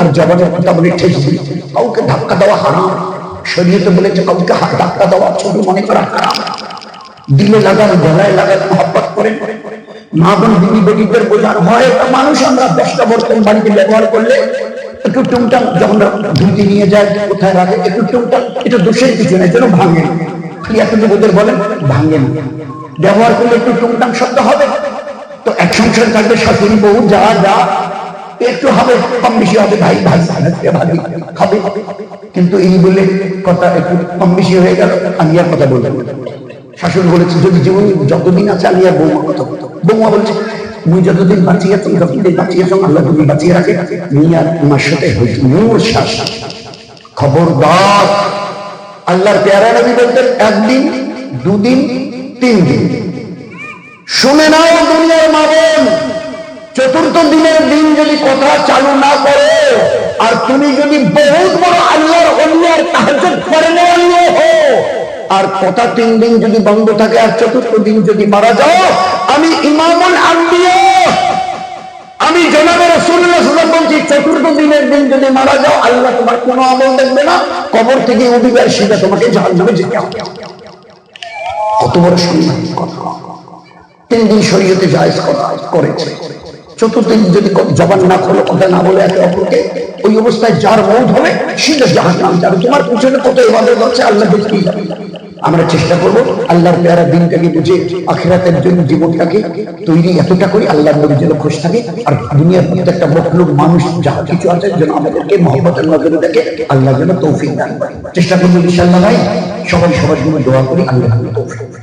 আর জবানের বলে ঠেস কাউকে ধাক্কা দেওয়া হারাম। শরীয়তে বলেছে, কাউকে ধাক্কা দেওয়া ছোট মনে করা হারাম। দিলে লাগান, গলায় লাগান, মহব্বত করেন। মা বোন দিদি বেটিদের বোঝানো হয়। একটা মানুষ আমরা দশটা বর্তন বাড়িতে ব্যবহার করলে একটু টুংটাং যখন ধুইতে নিয়ে যায়, কোথায় রাখে, একটু টুংটাং এটা দোষের কিছু না যেন ভাঙে। ক্রিয়াতে ওদের বলেন, ভাঙে না। ব্যবহার করলে একটু টুংটাং শব্দ হবে। তো এক সংসার থাকবে শাশুড়ি বউ যা যা। একটু হবে, কম বেশি হবে, ভাই ভাই ভাবি হবে। কিন্তু এই বলে কথা একটু কম বেশি হয়ে গেল, আমি আর কথা বলব না। শাশুড়ি বলেছে, যদি জীবন যতদিন আছে আমি আর বৌমা কথা বৌমা বলছে, মুই যতদিন বাঁচিয়ে আছি যতদিন বাঁচিয়ে আছো আল্লাহ তুমি বাঁচিয়ে রাখে আমি আর তোমার সাথে হয়েছি মোর শ্বাস খবরদার। আল্লাহর পেয়ারা নবী বলতেন, একদিন, দুদিন তিন দিন শুনে নাও দুনিয়ার মাবেন চতুর্থ দিনের দিন যদি কথা চালু না করে, আর তুমি যদি বহুত বড় আল্লাহর অন্যের তাহাজ্জুদ করে নেওয়ালিও হো, আর কথা তিন দিন যদি বন্ধ থাকে, আর চতুর্থ দিন যদি মারা যাও, আমি ইমামুল আম্বিয়া, আমি সাল্লাল্লাহু আলাইহি ওয়াসাল্লাম বলছি, চতুর্থ দিনের দিন যদি মারা যাও, আল্লাহ তোমার কোনো আমল দেখবে না, কবর থেকে উঠিবে সেটা তোমাকে জাহান্নামে যেতে হবে। কত বড় সম্মান কথা। তিন দিন শরীয়তে জায়েজ করা করেছে। চতুর্থ দিন যদি জবান না খোলো, কথা না বলে একে অপরকে, ওই অবস্থায় যার মৌত হবে সেটা জাহাজ নাম যাবে। তোমার পিছনে কত ইবাদত হচ্ছে আল্লাহ দেখতেই যাবে আমরা চেষ্টা করব আল্লাহর পেয়ারা দিনটাকে বুঝে, আখিরাতের জন্য জীবনটাকে তৈরি এতটা করি, আল্লাহর নবী যেন খুশ থাকে। আর দুনিয়ার প্রত্যেকটা মখলুক মানুষ যা কিছু আছে, যেন আমাদেরকে মহব্বতের নজরে দেখে, আল্লাহ যেন তৌফিক দান করে। চেষ্টা করব ইনশাআল্লাহ ভাই, সবাই সবার জন্য দোয়া করি, আল্লাহ তৌফিক।